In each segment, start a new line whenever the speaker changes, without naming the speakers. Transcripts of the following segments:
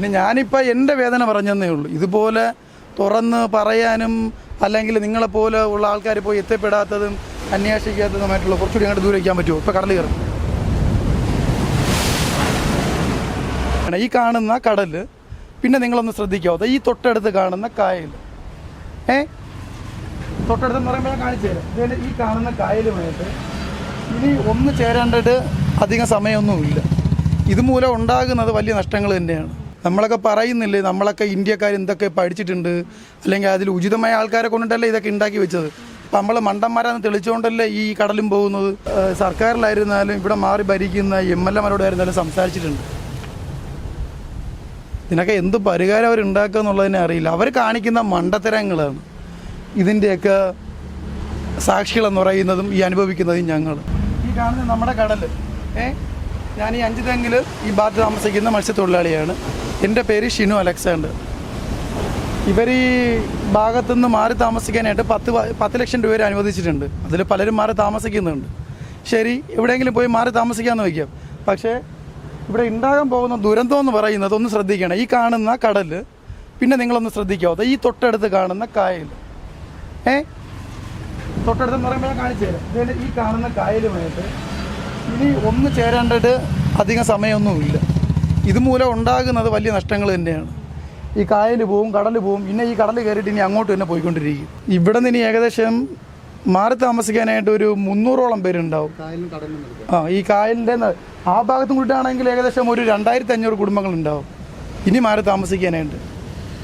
പിന്നെ ഞാനിപ്പോൾ എന്റെ വേദന പറഞ്ഞതേ ഉള്ളൂ. ഇതുപോലെ തുറന്ന് പറയാനും അല്ലെങ്കിൽ നിങ്ങളെപ്പോലെ ഉള്ള ആൾക്കാർ പോയി എത്തിപ്പെടാത്തതും അന്വേഷിക്കാത്തതുമായിട്ടുള്ള കുറച്ചുകൂടി അങ്ങോട്ട് ദൂരെ വയ്ക്കാൻ പറ്റുമോ? ഇപ്പോൾ കടൽ കയറും. ഈ കാണുന്ന കടൽ പിന്നെ നിങ്ങളൊന്ന് ശ്രദ്ധിക്കാവോ? ഈ തൊട്ടടുത്ത് കാണുന്ന കായൽ ഏ? തൊട്ടടുത്ത് പറയുമ്പോൾ ഞാൻ കാണിച്ചു തരാം. ഈ കാണുന്ന കായലുമായിട്ട് ഇനി ഒന്ന് ചേരേണ്ടിട്ട് അധികം സമയമൊന്നുമില്ല. ഇതുമൂലം ഉണ്ടാകുന്നത് വലിയ നഷ്ടങ്ങൾ തന്നെയാണ്. നമ്മളൊക്കെ പറയുന്നില്ലേ നമ്മളൊക്കെ ഇന്ത്യക്കാർ എന്തൊക്കെ പഠിച്ചിട്ടുണ്ട് അല്ലെങ്കിൽ അതിൽ ഉചിതമായ ആൾക്കാരെ കൊണ്ടിട്ടല്ലേ ഇതൊക്കെ ഉണ്ടാക്കി വെച്ചത്. അപ്പം നമ്മൾ മണ്ടന്മാരാന്ന് തെളിച്ചുകൊണ്ടല്ലേ ഈ കടലും പോകുന്നത്. സർക്കാരിലായിരുന്നാലും ഇവിടെ മാറി ഭരിക്കുന്ന എം എൽ എമാരോടായിരുന്നാലും സംസാരിച്ചിട്ടുണ്ട്. ഇതിനൊക്കെ എന്ത് പരിഹാരം അവർ ഉണ്ടാക്കുക എന്നുള്ളതിനെ അറിയില്ല. അവർ കാണിക്കുന്ന മണ്ടത്തരങ്ങളാണ്. ഇതിന്റെയൊക്കെ സാക്ഷികളെന്ന് പറയുന്നതും ഈ അനുഭവിക്കുന്നതും ഞങ്ങൾ. ഈ കാണുന്നത് നമ്മുടെ കടൽ ഏ ഞാൻ ഈ അഞ്ച് തെങ്ങിൽ ഈ ഭാഗത്ത് താമസിക്കുന്ന മത്സ്യത്തൊഴിലാളിയാണ്. എന്റെ പേര് ഷിനു അലക്സാണ്ടർ ഇവർ ഈ ഭാഗത്തുനിന്ന് മാറി താമസിക്കാനായിട്ട് പത്ത് പത്ത് ലക്ഷം രൂപ അനുവദിച്ചിട്ടുണ്ട്. അതിൽ പലരും മാറി താമസിക്കുന്നുണ്ട്. ശരി എവിടെയെങ്കിലും പോയി മാറി താമസിക്കാമെന്ന് വയ്ക്കാം. പക്ഷേ ഇവിടെ ഉണ്ടാകാൻ പോകുന്ന ദുരന്തം എന്ന് പറയുന്നത് ഒന്ന് ശ്രദ്ധിക്കണം. ഈ കാണുന്ന കടൽ പിന്നെ നിങ്ങളൊന്ന് ശ്രദ്ധിക്കാവോ? ഈ തൊട്ടടുത്ത് കാണുന്ന കായൽ. ഏ? തൊട്ടടുത്ത് പറയുമ്പോൾ ഞാൻ കാണിച്ചു തരാം. ഈ കാണുന്ന കായലുമായിട്ട് ഇനി ഒന്ന് ചേരേണ്ടിട്ട് അധികം സമയമൊന്നുമില്ല. ഇതുമൂലം ഉണ്ടാകുന്നത് വലിയ നഷ്ടങ്ങൾ തന്നെയാണ്. ഈ കായൽ പോവും കടൽ പോവും പിന്നെ ഈ കടൽ കയറിയിട്ട് ഇനി അങ്ങോട്ട് തന്നെ പോയിക്കൊണ്ടിരിക്കും. ഇവിടെ നിന്ന് ഇനി ഏകദേശം മാറി താമസിക്കാനായിട്ട് ഒരു മുന്നൂറോളം പേരുണ്ടാവും. ആ ഈ കായലിന്റെ ആ ഭാഗത്തും കൂട്ടാണെങ്കിൽ ഏകദേശം ഒരു രണ്ടായിരത്തി അഞ്ഞൂറ് കുടുംബങ്ങൾ ഉണ്ടാവും ഇനി മാറി താമസിക്കാനായിട്ട്.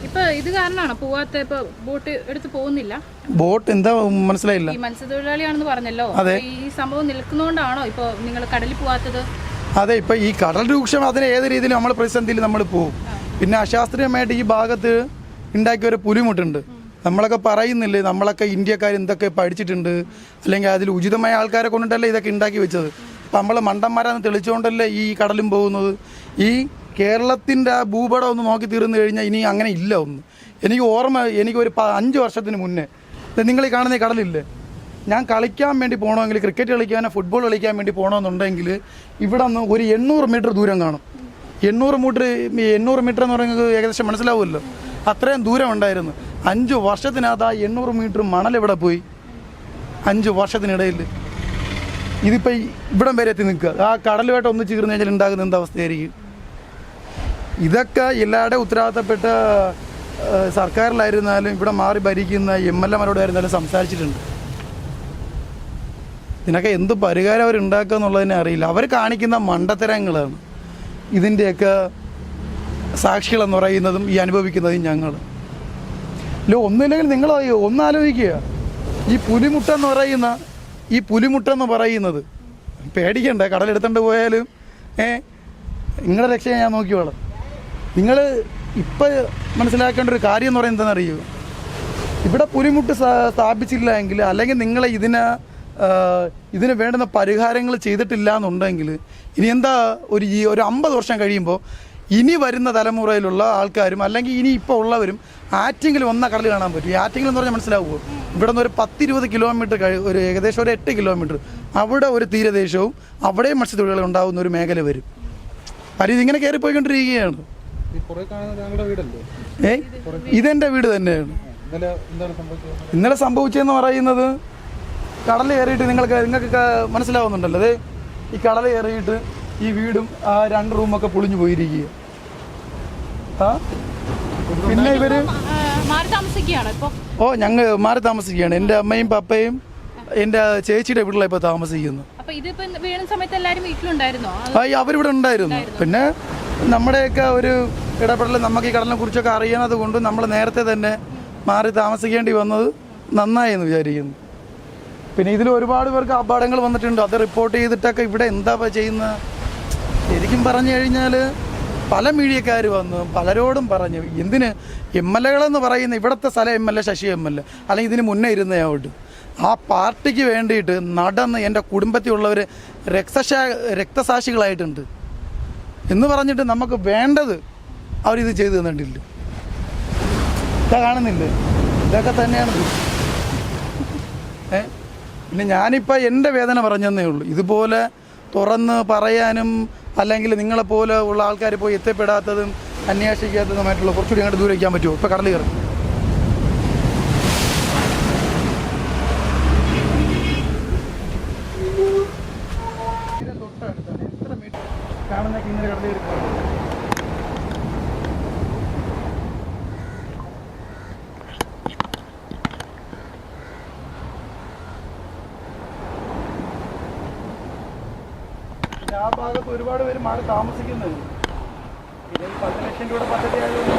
ഇപ്പൊ ഇത് കാരണമാണ് പോവാത്ത ഇപ്പൊ ബോട്ട് എടുത്ത് പോകുന്നില്ല?
ബോട്ട് എന്താ മനസ്സിലായില്ല.
ഈ മത്സ്യത്തൊഴിലാളിയാണെന്ന് പറഞ്ഞല്ലോ.
അതെ.
ഈ സംഭവം നിൽക്കുന്നോണ്ടാണോ ഇപ്പൊ നിങ്ങൾ കടലിൽ പോവാത്തത്?
അതെ ഇപ്പൊ ഈ കടൽ രൂക്ഷം അതിന് ഏത് രീതിയിൽ നമ്മൾ പ്രതിസന്ധിയിൽ നമ്മൾ പോകും പിന്നെ അശാസ്ത്രീയമായിട്ട് ഈ ഭാഗത്ത് ഉണ്ടാക്കിയ ഒരു പുലിമുട്ടുണ്ട്. നമ്മളൊക്കെ പറയുന്നില്ലേ നമ്മളൊക്കെ ഇന്ത്യക്കാർ എന്തൊക്കെ പഠിച്ചിട്ടുണ്ട് അല്ലെങ്കിൽ അതിൽ ഉചിതമായ ആൾക്കാരെ കൊണ്ടിട്ടല്ലേ ഇതൊക്കെ ഉണ്ടാക്കി വെച്ചത്? അപ്പം നമ്മൾ മണ്ടന്മാരാന്ന് തെളിച്ചുകൊണ്ടല്ലേ ഈ കടലും പോകുന്നത്? ഈ കേരളത്തിന്റെ ആ ഭൂപടം ഒന്ന് നോക്കി തീർന്നു കഴിഞ്ഞാൽ ഇനി അങ്ങനെ ഇല്ല ഒന്ന്. എനിക്ക് ഓർമ്മ എനിക്ക് ഒരു പ- അഞ്ച് വർഷത്തിന് മുന്നേ. നിങ്ങൾ ഈ കാണുന്ന കടലില്ലേ? ഞാൻ കളിക്കാൻ വേണ്ടി പോകണമെങ്കിൽ ക്രിക്കറ്റ് കളിക്കാനോ ഫുട്ബോൾ കളിക്കാൻ വേണ്ടി പോകണമെന്നുണ്ടെങ്കിൽ ഇവിടെ നിന്ന് ഒരു എണ്ണൂറ് മീറ്റർ ദൂരം കാണും. എണ്ണൂറ് മീറ്റർ എണ്ണൂറ് മീറ്റർ എന്ന് പറയുന്നത് ഏകദേശം മനസ്സിലാവുമല്ലോ? അത്രയും ദൂരം ഉണ്ടായിരുന്നു. അഞ്ച് വർഷത്തിനകത്ത് ആ എണ്ണൂറ് മീറ്റർ മണൽ ഇവിടെ പോയി? അഞ്ച് വർഷത്തിനിടയിൽ. ഇതിപ്പോൾ ഇവിടം വരെ എത്തി നിൽക്കുക. ആ കടലുമായിട്ട് ഒന്ന് ചേർന്ന് കഴിഞ്ഞാൽ ഉണ്ടാകുന്ന എന്ത് അവസ്ഥയായിരിക്കും? ഇതൊക്കെ എല്ലാവരുടെ ഉത്തരവാദിത്തപ്പെട്ട സർക്കാരിലായിരുന്നാലും ഇവിടെ മാറി ഭരിക്കുന്ന എം എൽ എമാരോടായിരുന്നാലും സംസാരിച്ചിട്ടുണ്ട്. ഇതിനൊക്കെ എന്ത് പരിഹാരം അവരുണ്ടാക്കുക എന്നുള്ളതിനെ അറിയില്ല. അവർ കാണിക്കുന്ന മണ്ടത്തരങ്ങളാണ്. ഇതിന്റെയൊക്കെ സാക്ഷികളെന്ന് പറയുന്നതും ഈ അനുഭവിക്കുന്നതും ഞങ്ങൾ. അല്ലോ ഒന്നുമില്ലെങ്കിൽ നിങ്ങൾ ഒന്ന് ആലോചിക്കുക ഈ പുലിമുട്ട എന്ന് പറയുന്ന ഈ പുലിമുട്ട എന്ന് പറയുന്നത് പേടിക്കണ്ട. കടലെടുത്തോണ്ട് പോയാലും ഏ നിങ്ങളുടെ രക്ഷയെ ഞാൻ നോക്കിയോളാം നിങ്ങൾ ഇപ്പം മനസ്സിലാക്കേണ്ട ഒരു കാര്യം എന്ന് പറയുന്നത് എന്താണെന്നറിയോ? ഇവിടെ പുലിമുട്ട് സ്ഥാ- സ്ഥാപിച്ചില്ല എങ്കിൽ അല്ലെങ്കിൽ നിങ്ങളെ ഇതിന് ഇതിന് വേണ്ടുന്ന പരിഹാരങ്ങൾ ചെയ്തിട്ടില്ല എന്നുണ്ടെങ്കിൽ ഇനി എന്താ ഒരു ഈ ഒരു അമ്പത് വർഷം കഴിയുമ്പോൾ ഇനി വരുന്ന തലമുറയിലുള്ള ആൾക്കാരും അല്ലെങ്കിൽ ഇനി ഇപ്പോൾ ഉള്ളവരും ആറ്റിങ്ങിൽ ഒന്ന കടൽ കാണാൻ പറ്റും. ഈ ആറ്റിങ്ങിൽ എന്ന് പറഞ്ഞാൽ മനസ്സിലാവുമോ ഇവിടെ നിന്ന് ഒരു പത്തിരുപത് കിലോമീറ്റർ കഴി ഒരു ഏകദേശം ഒരു എട്ട് കിലോമീറ്റർ. അവിടെ ഒരു തീരദേശവും അവിടെയും മത്സ്യത്തൊഴിലാളികൾ ഉണ്ടാകുന്ന ഒരു മേഖല വരും. കാര്യം ഇതിങ്ങനെ
കയറിപ്പോയിക്കൊണ്ടിരിക്കുകയാണ്.
ഏയ് ഇതെന്റെ വീട് തന്നെയാണ്.
ഇന്നലെ
സംഭവിച്ചതെന്ന് പറയുന്നത് കടൽ കയറിയിട്ട് നിങ്ങൾക്ക് നിങ്ങൾക്ക് മനസ്സിലാവുന്നുണ്ടല്ലോ. അതെ ഈ കടൽ കയറിയിട്ട് ഈ വീടും ആ രണ്ട് റൂമൊക്കെ പൊളിഞ്ഞു പോയിരിക്കുക പിന്നെ
ഇവർ?
ഓ ഞങ്ങൾ മാറി താമസിക്കുകയാണ്. എന്റെ അമ്മയും പപ്പയും എന്റെ ചേച്ചിയുടെ വീട്ടിലാണ് ഇപ്പോൾ താമസിക്കുന്നു അവരിവിടെ ഉണ്ടായിരുന്നു. പിന്നെ നമ്മുടെയൊക്കെ ഒരു ഇടപെടൽ നമുക്ക് ഈ കടലിനെ കുറിച്ചൊക്കെ അറിയണത് കൊണ്ട് നമ്മൾ നേരത്തെ തന്നെ മാറി താമസിക്കേണ്ടി വന്നത് നന്നായി എന്ന് വിചാരിക്കുന്നു. പിന്നെ ഇതിൽ ഒരുപാട് പേർക്ക് അപകടങ്ങൾ വന്നിട്ടുണ്ട്. അത് റിപ്പോർട്ട് ചെയ്തിട്ടൊക്കെ ഇവിടെ എന്താ ചെയ്യുന്നത് ശരിക്കും പറഞ്ഞു കഴിഞ്ഞാൽ പല മീഡിയക്കാർ വന്നു പലരോടും പറഞ്ഞു എന്തിന് എം എൽ എകളെന്ന് പറയുന്ന ഇവിടുത്തെ സ്ഥലം M L A Sashi M L A അല്ലെങ്കിൽ ഇതിന് മുന്നേ ഇരുന്നയാവട്ട് ആ പാർട്ടിക്ക് വേണ്ടിയിട്ട് നടന്ന് എന്റെ കുടുംബത്തിലുള്ളവർ രക്തശാ രക്തസാക്ഷികളായിട്ടുണ്ട്. എന്ന് പറഞ്ഞിട്ട് നമുക്ക് വേണ്ടത് അവരിത് ചെയ്തു തന്നിട്ടില്ല. ഇതാ കാണുന്നില്ലേ? ഇതൊക്കെ തന്നെയാണ്. ഇത്. പിന്നെ ഞാനിപ്പോൾ എന്റെ വേദന പറഞ്ഞതന്നേ ഉള്ളൂ. ഇതുപോലെ തുറന്ന് പറയാനും അല്ലെങ്കിൽ നിങ്ങളെപ്പോലെ ഉള്ള ആൾക്കാർ പോയി എത്തിപ്പെടാത്തതും അന്വേഷിക്കാത്തതുമായിട്ടുള്ള കുറച്ചുകൂടി അങ്ങോട്ട് ദൂരെ വയ്ക്കാൻ പറ്റുമോ? ഇപ്പോൾ കടൽ കയറും. കാണുന്ന ഇങ്ങനെ കടൽ ആ ഭാഗത്ത് ഒരുപാട് പേര് മാറി താമസിക്കുന്നുണ്ട്. പിന്നെ ഈ പത്ത് ലക്ഷം രൂപയുടെ പദ്ധതി ആയതുകൊണ്ട്